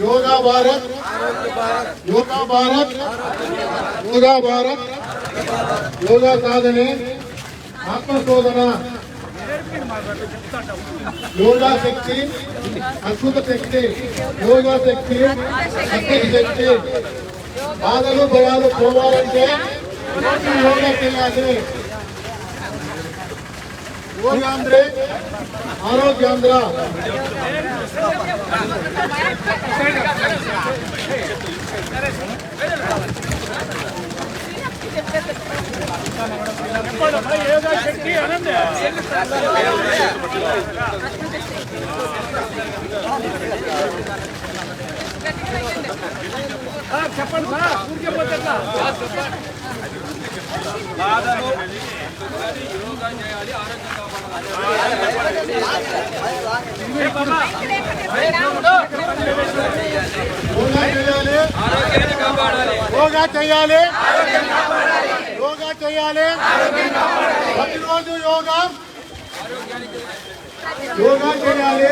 योगा भारत। योगा भारत। योगा भारत। योगा साधने। आत्मशोधना। योगा शक्ति। अद्भुत शक्ति। योगा शक्ति। अद्भुत शक्ति। बाधल भया पोवाले योग अंद्रे आरोग्य చెప్పండి సార్. ఊరికే పోతే బాధను యోగా చేయాలి. ఆరోగ్యాన్ని కాపాడాలి. యోగా చేయాలి ప్రతిరోజు యోగా యోగా చేయాలి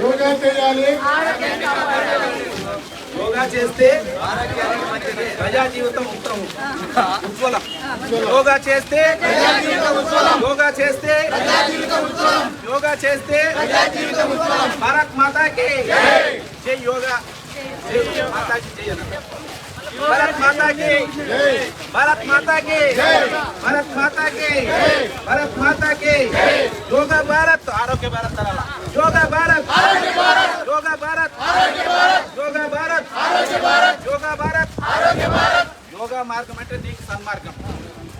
యోగా చేయాలి యోగా చేస్తే ప్రజా జీవితం ఉత్తమం ఉజ్వలం యోగా చేస్తే యోగా చేస్తే యోగా చేస్తే భారత్ మాతాకి జై యోగా జై మాతాకి జై भारत माता की। जय। भारत माता की। जय। भारत माता की। जय। भारत माता की। जय। योगा भारत आरोग्य भारत तराला योगा भारत। आरोग्य भारत। योगा भारत। आरोग्य भारत। योगा भारत। आरोग्य भारत। योगा भारत। आरोग्य भारत। योगा मार्ग मंत्र दीक सन्मार्ग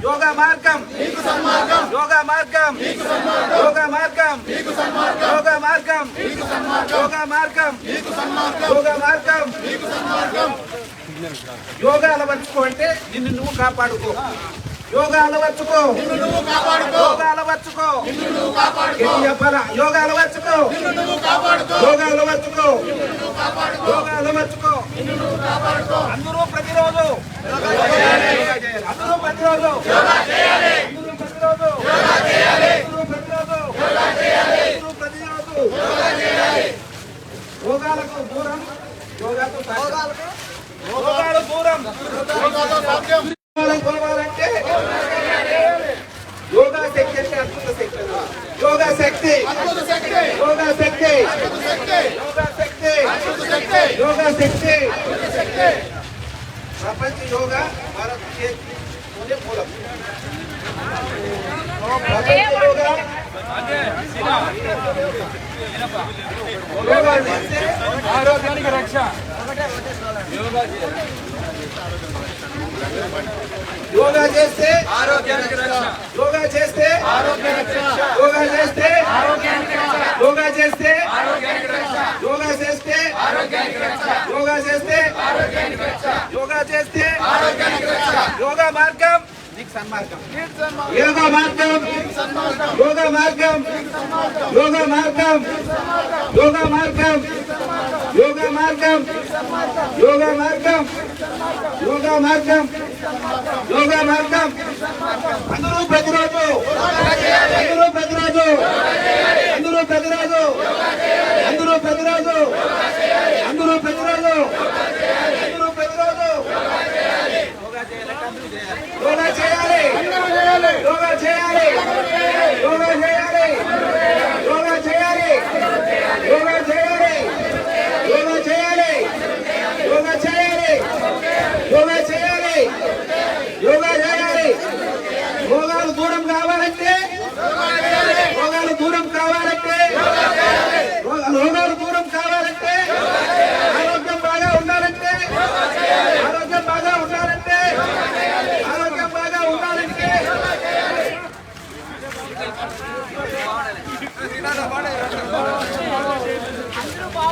योगा मार्गम। नीकु सन्मार्गम। योगा मार्गम। नीकु सन्मार्गम। योगा मार्गम। नीकु सन्मार्गम। योगा मार्गम। नीकु सन्मार्गम। योगा मार्गम। नीकु सन्मार्गम। योगा मार्गम। नीकु सन्मार्गम। యోగా అలవర్చుకో అంటే నిన్ను నువ్వు కాపాడుకో. యోగా అలవర్చుకో. నువ్వు కాపాడుకో. యోగా అలవర్చుకో. నిన్ను నువ్వు కాపాడుకో. యోగా అలవర్చుకో. నువ్వు కాపాడుకో. యోగా అలవర్చుకో. నువ్వు కాపాడుకో. యోగా అలవర్చుకో. నువ్వు కాపాడుకో. అందరూ ప్రతిరోజు అందరూ ప్రతిరోజు యోగా చేయాలి. అందరూ ప్రతిరోజు యోగాలకు యోగా యోగాలకు పోరాడాలంటే యోగా శక్తి అంటే అద్భుత శక్తి యోగా శక్తి యోగా శక్తి యోగా శక్తి యోగా శక్తి ప్రపంచ యోగా భారత్ మూలం ప్రపంచ యోగా యోగా ఆరోగ్యానికి రక్ష యోగా యోగా చేస్తే ఆరోగ్యానికి యోగా చేస్తే ఆరోగ్యానికి యోగా చేస్తే ఆరోగ్య రక్ష. యోగా చేస్తే యోగా చేస్తే ఆరోగ్యానికి యోగా చేస్తే యోగా చేస్తే యోగా చేస్తే యోగా మార్గం. సన్మార్గం. యోగా మార్గం. యోగా మార్గం. యోగా మార్గం. యోగా మార్గం. యోగ మార్గం యోగ మార్గం యోగ మార్గం యోగ మార్గం. అందరూ ప్రతిరోజు అందరూ ప్రతిరోజు అందరూ ప్రతిరోజు అందరూ ప్రతిరోజు అందరూ ప్రతిరోజు అందరూ ప్రతిరోజు. యోగా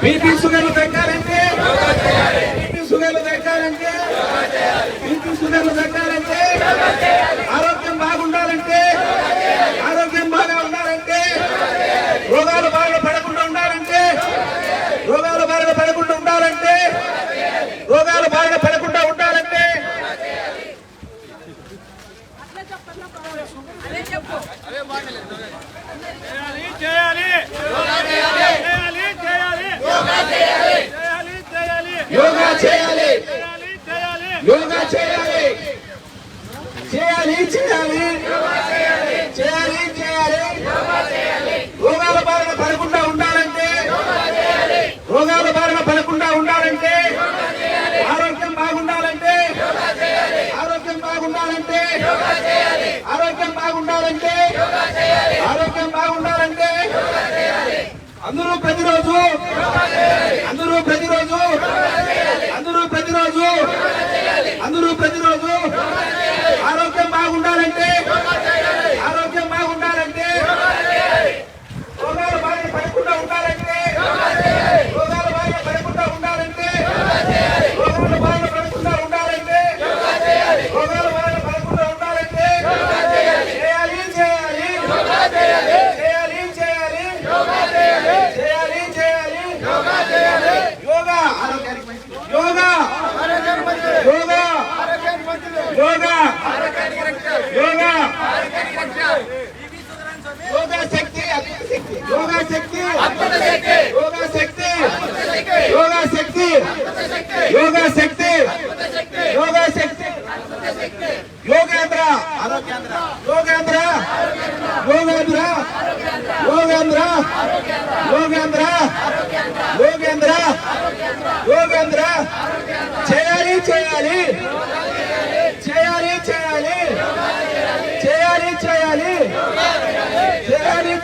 బీపీ షుగర్లు తగ్గాలంటే? బీపీ షుగర్లు తగ్గాలంటే? బీపీ షుగర్లు తగ్గాలంటే? ఆరోగ్యం బాగుండాలంటే? ఆరోగ్యం బాగా ఉండాలంటే? రోగాలు బారిన పడకుండా ఉండాలంటే? రోగాలు బారిన పడకుండా ఉండాలంటే? రోగాలు Brasil!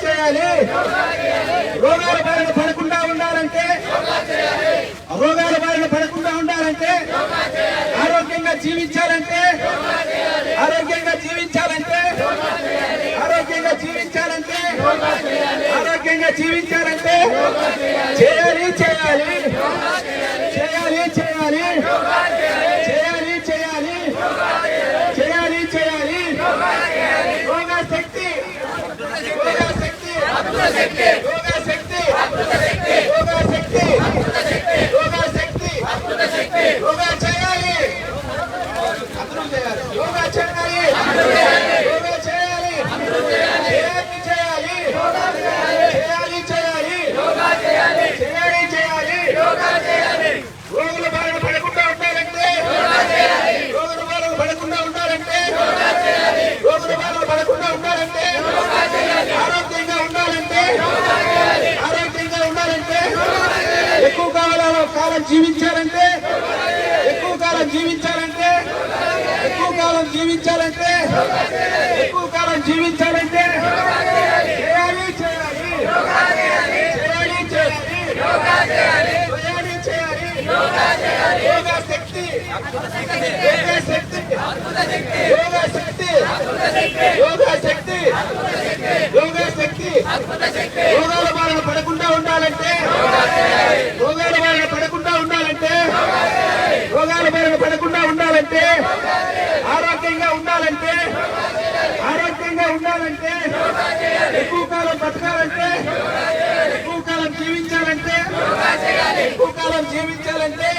చేయాలి. రోగాల బారిన పడకుండా ఉండాలంటే రోగాల బారిన పడకుండా ఉండాలంటే ఆరోగ్యంగా జీవించాలంటే ఆరోగ్యంగా జీవించాలంటే ఆరోగ్యంగా జీవించాలంటే ఆరోగ్యంగా జీవించాలంటే చేయాలి చేయాలి. fazer tempo. కాలం జీవించాలంటే ఎక్కువ కాలం జీవించాలంటే ఎక్కువ కాలం జీవించాలంటే ఎక్కువ కాలం జీవించాలంటే చేయాలి చేయాలి. చేయాలి చేయాలి. చేయాలి చేయాలి. యోగా శక్తి. యోగా శక్తి. యోగా శక్తి. యోగా శక్తి యోగా శక్తి రోగాల బారిన పడకుండా ఉండాలంటే రోగాల బారిన పడకుండా ఉండాలంటే రోగాల బారిన పడకుండా ఉండాలంటే ఆరోగ్యంగా ఉండాలంటే బతకాలంటే ఎక్కువ కాలం బతకాలంటే ఎక్కువ కాలం జీవించాలంటే ఎక్కువ కాలం జీవించాలంటే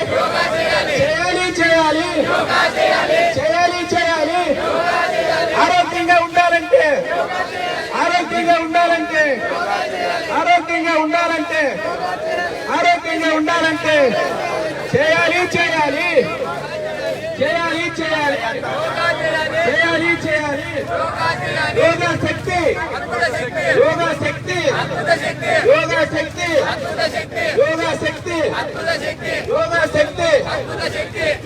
చేయాలి చేయాలి చేయాలి చేయాలి. ఆరోగ్యంగా ఉండాలంటే ఆరోగ్యంగా ఉండాలంటే ఆరోగ్యంగా ఉండాలంటే ఆరోగ్యంగా ఉండాలంటే చేయాలి చేయాలి చేయాలి చేయాలి. చేయాలి. యోగా శక్తి. యోగా శక్తి. యోగా శక్తి. యోగా శక్తి. యోగా శక్తి.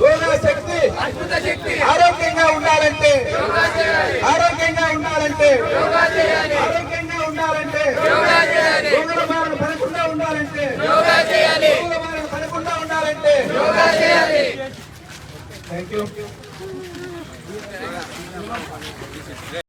యోగా శక్తి. ఆరోగ్యంగా ఉండాలంటే. ఆరోగ్యంగా ఉండాలంటే. ఆరోగ్యంగా ఉండాలంటే. పడకుండా ఉండాలంటే. పడకుండా ఉండాలంటే. Thank you thank you